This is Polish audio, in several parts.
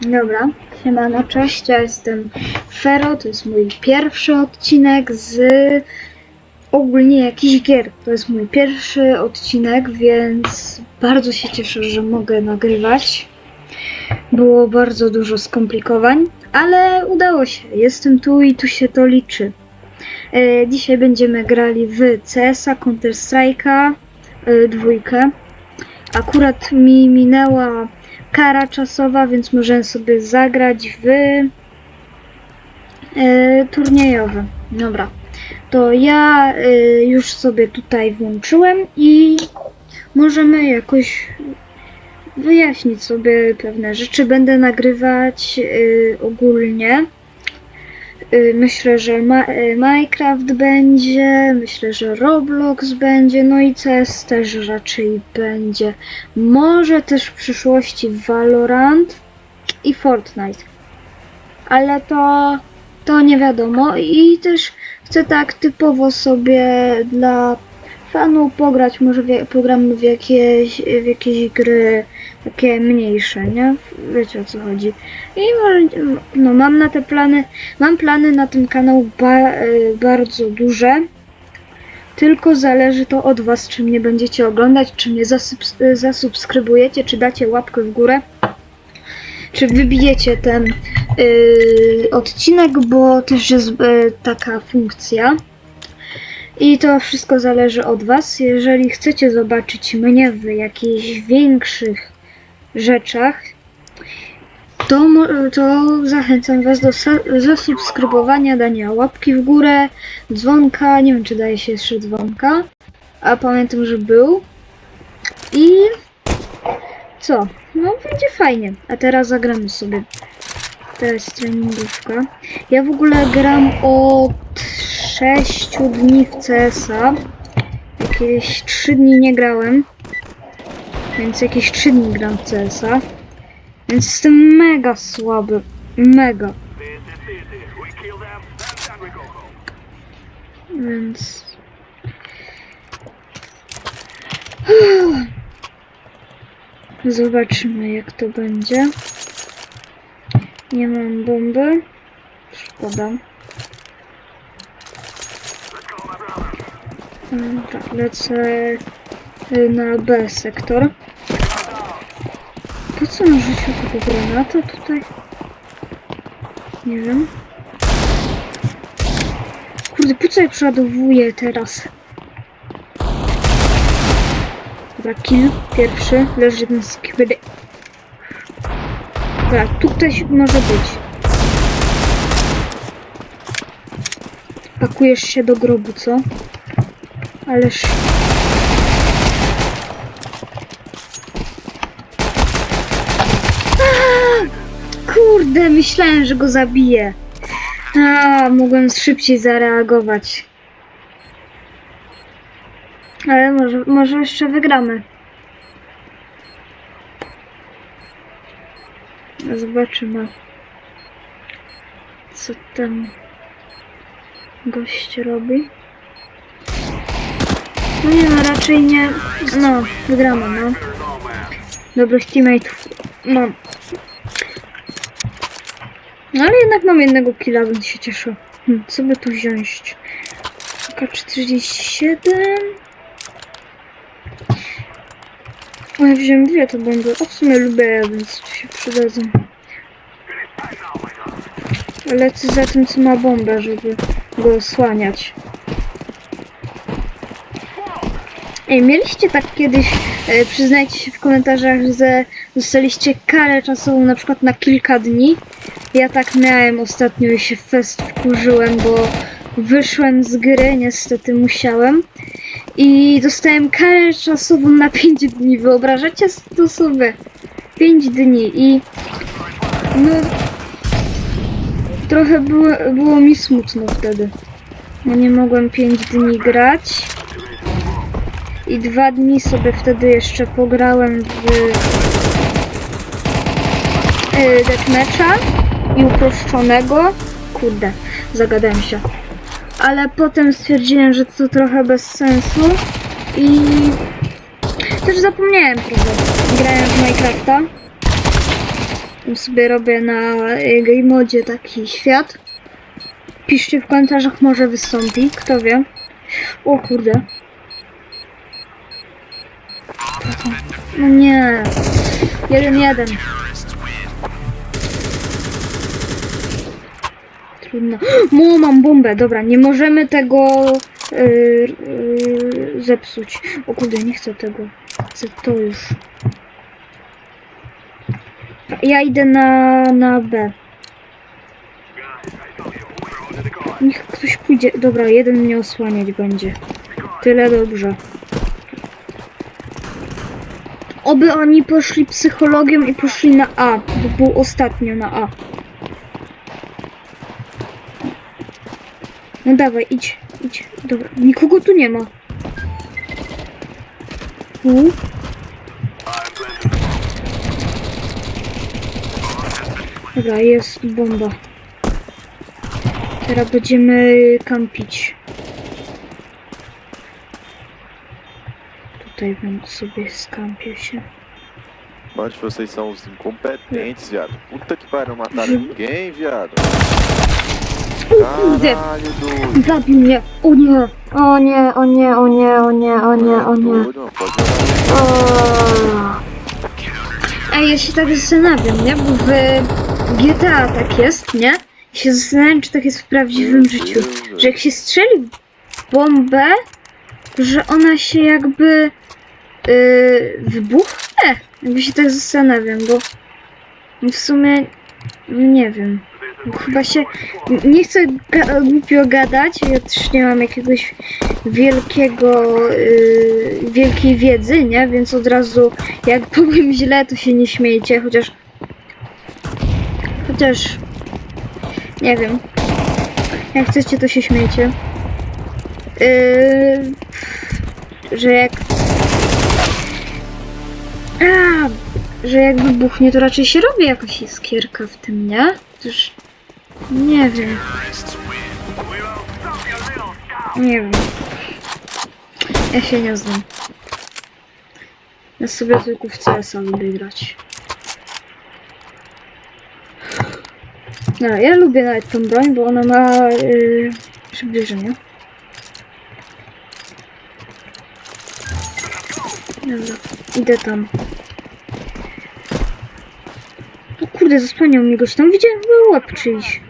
Dobra, siemano, cześć, ja jestem Fero, to jest mój pierwszy odcinek z ogólnie jakichś gier. To jest mój pierwszy odcinek, więc bardzo się cieszę, że mogę nagrywać. Było bardzo dużo skomplikowań, ale udało się. Jestem tu i tu się to liczy. E, dzisiaj będziemy grali w CS-a, Counter-Strike'a, e, dwójkę. Akurat mi minęła kara czasowa, więc możemy sobie zagrać w e, turniejowe. Dobra. To ja e, już sobie tutaj włączyłem i możemy jakoś wyjaśnić sobie pewne rzeczy. Będę nagrywać e, ogólnie. E, Myślę, że ma, e, Minecraft będzie, myślę, że Roblox będzie, no i CS też raczej będzie. Może też w przyszłości Valorant i Fortnite. Ale to, to nie wiadomo. I też chcę tak typowo sobie dla fanów pograć. Może pogramy w jakieś, w jakieś gry takie mniejsze, nie? Wiecie o co chodzi. I może, no mam na te plany, mam plany na ten kanał ba, y, bardzo duże. Tylko zależy to od Was, czy mnie będziecie oglądać, czy mnie zasubs- zasubskrybujecie, czy dacie łapkę w górę, czy wybijecie ten y, odcinek, bo też jest y, taka funkcja. I to wszystko zależy od Was. Jeżeli chcecie zobaczyć mnie w jakichś większych rzeczach, to, to zachęcam Was do zasubskrybowania, dania łapki w górę, dzwonka, nie wiem czy daje się jeszcze dzwonka, a pamiętam, że był. I co? No będzie fajnie. A teraz zagramy sobie. To jest treningówka. Ja w ogóle gram od 6 dni w CS-a. Jakieś 3 dni nie grałem. Więc jakieś 3 dni gram w CS-a. Więc jestem mega słaby. Mega. Więc... Zobaczymy jak to będzie. Nie mam bomby. Szkoda. Tak, lecę y, na B sektor. Po co na życiu tego granata tutaj? Nie wiem. Kurde, po co ja przeładowuję teraz? Dobra, kill pierwszy. Leży jeden z kibedy. Dobra, tu ktoś może być. Pakujesz się do grobu, co? Ależ... Kurde, myślałem, że go zabiję. A, mogłem szybciej zareagować. Ale może, może jeszcze wygramy. Zobaczymy. Co ten gość robi. No nie no, raczej nie. No, wygramy, no. Dobrych teammateów mam. No ale jednak mam jednego killa, więc się cieszę. Hm, co by tu wziąć? AK-47. O, ja wziąłem dwie te bomby. O, w sumie lubię, więc się przydadzą. Lecę za tym, co ma bombę, żeby go osłaniać. Ej, mieliście tak kiedyś, e, przyznajcie się w komentarzach, że dostaliście karę czasową na przykład na kilka dni? Ja tak miałem ostatnio i się fest wkurzyłem, bo wyszłem z gry, niestety musiałem. I dostałem karę czasową na 5 dni. Wyobrażacie to sobie? 5 dni i no trochę było, było mi smutno wtedy. Ja nie mogłem 5 dni grać. I dwa dni sobie wtedy jeszcze pograłem w yy, deathmatcha i uproszczonego. Kurde, zagadałem się. Ale potem stwierdziłem, że to trochę bez sensu i też zapomniałem trochę. Grałem w Minecrafta. Sobie robię na y, game modzie taki świat. Piszcie w komentarzach, może wystąpi, kto wie. O kurde. No nie. Jeden, jeden. Trudno. Mu, mam bombę. Dobra, nie możemy tego yy, yy, zepsuć. O kurde, nie chcę tego. Chcę to już. Ja idę na, na B. Niech ktoś pójdzie. Dobra, jeden mnie osłaniać będzie. Tyle dobrze. Oby oni poszli psychologią i poszli na A, bo był ostatnio na A. No dawaj, idź, idź. Dobra, nikogo tu nie ma. Tu? Dobra, jest bomba. Teraz będziemy kampić. Tutaj bym sobie skampił się. Mano, vocês são os incompetentes, viado. Puta que pariu, não mataram ninguém, viado. kurde. Caralho, doido. Zabił mnie! O nie! O nie, o nie, o nie, o nie, o nie, o nie. Doido, mano, pode jogar. O. Ej, ja się tak zastanawiam, nie? Bo w GTA tak jest, nie? I się zastanawiam, czy tak jest w prawdziwym życiu. Że jak się strzeli w bombę, że ona się jakby yy, wybuchnie. Jakby się tak zastanawiam, bo w sumie nie wiem. Bo Chyba się. Nie chcę ga- głupio gadać. Ja też nie mam jakiegoś wielkiego, yy, wielkiej wiedzy, nie? Więc od razu, jak powiem źle, to się nie śmiejcie, chociaż. Chociaż. Nie wiem. Jak chcecie, to się śmiejcie. Yy, że jak. A, że jak wybuchnie, to raczej się robi jakaś iskierka w tym, nie? Też nie wiem. Nie wiem. Ja się nie znam. Ja sobie tylko w CS-a lubię grać. No, ja lubię nawet tą broń, bo ona ma yy, przybliżenie. Dobra, idę tam. O kurde, zasłaniał mnie goś tam. Widziałem był łeb czyjś.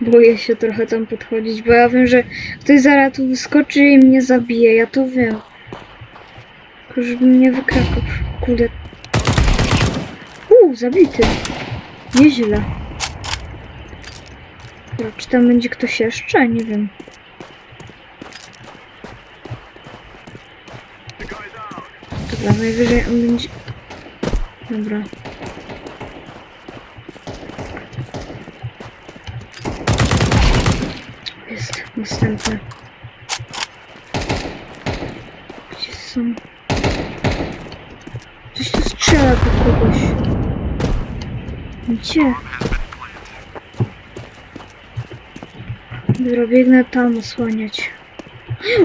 Boję się trochę tam podchodzić, bo ja wiem, że ktoś zaraz tu wyskoczy i mnie zabije. Ja to wiem. Tylko żeby mnie wykrakał. Kurde. Zabity. Nieźle. Czy tam będzie ktoś jeszcze? Nie wiem. Dobra, najwyżej on będzie... Dobra. Jest następny. Gdzie są? Coś tu strzela do kogoś. Gdzie? Dobra, biegnę tam osłaniać.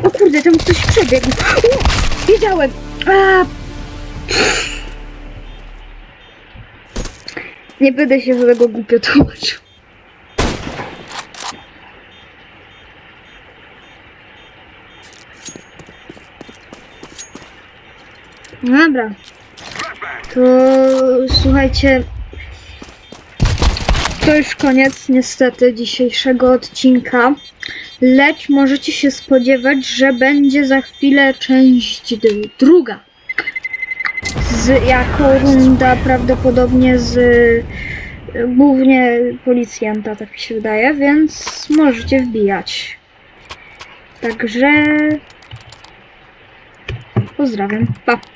O kurde, tam ktoś przebiegł. O, wiedziałem. A! Nie będę się do tego głupio tłumaczył. Dobra. To słuchajcie. To już koniec niestety dzisiejszego odcinka. Lecz możecie się spodziewać, że będzie za chwilę część druga. Z, jako runda prawdopodobnie z y, głównie policjanta, tak mi się wydaje, więc możecie wbijać. Także pozdrawiam. Pa.